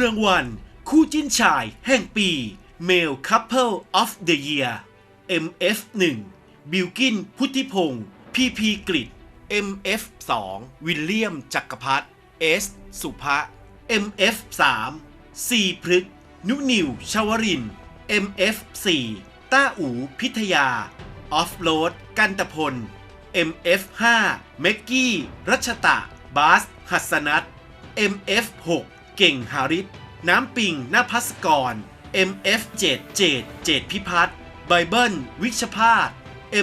รางวัล คู่จิ้นชายแห่งปี Male Couple of the Year MF1 บิลกินพุทธิพงศ์พีพีกริด MF2 วิลเลียมจักรพัฒ S สุภะ MF3 ซีพฤกษ์นุนิวชาวริน MF4 ต้าอูพิทยา ออฟโรด กันตพล MF5 เมกกี้ รัชตะ บาส หัสนัท MF6 เก่งหาริศน้ำปิงนภัสกร MF7 เจดเจดพิพัฒน์ไบเบิล วิชพาส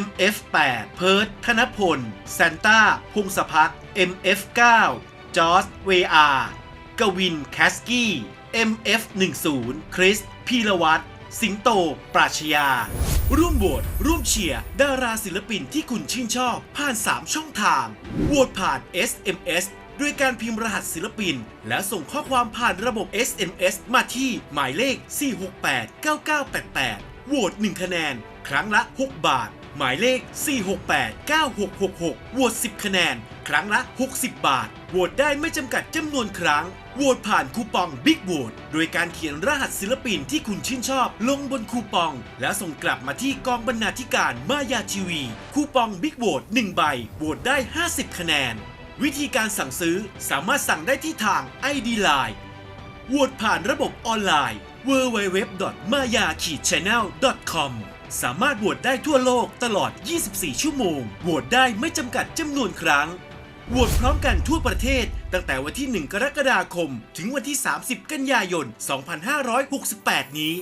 MF8 เพิร์ทธนพลแซนต้าพงศพัก MF9 จอร์จเวอากวินแคสกี้ MF10 คริส พีรวัตรสิงโต ปราชญา ร่วมโหวตร่วมเชียร์ดาราศิลปินที่คุณชื่นชอบผ่าน 3 ช่องทางโหวตผ่าน SMS ด้วยการพิมพ์รหัสศิลปิน แล้วส่งข้อความผ่านระบบ SMS มาที่หมายเลข 4689988 โหวต1คะแนน ครั้งละ 6 บาท หมายเลข 4689666 โหวต10 คะแนน ครั้งละ 60 บาท โหวตได้ไม่จำกัดจำนวนครั้ง โหวตผ่านคูปอง Big v o t e โดยการเขียนรหัสศิลปินที่คุณชื่นชอบ ลงบนคูปอง แล้วส่งกลับมาที่กองบรรณาธิการมายาทีวี คูปอง Big v o t e 1ใบ โหวตได้ 50 คะแนน วิธีการสั่งซื้อสามารถสั่งได้ที่ทาง ID Line โหวตผ่านระบบออนไลน์ www.maya-channel.com สามารถโหวตได้ทั่วโลกตลอด 24 ชั่วโมง โหวตได้ไม่จำกัดจำนวนครั้ง โหวตพร้อมกันทั่วประเทศ ตั้งแต่วันที่ 1 กรกฎาคม ถึงวันที่ 30 กันยายน 2568 นี้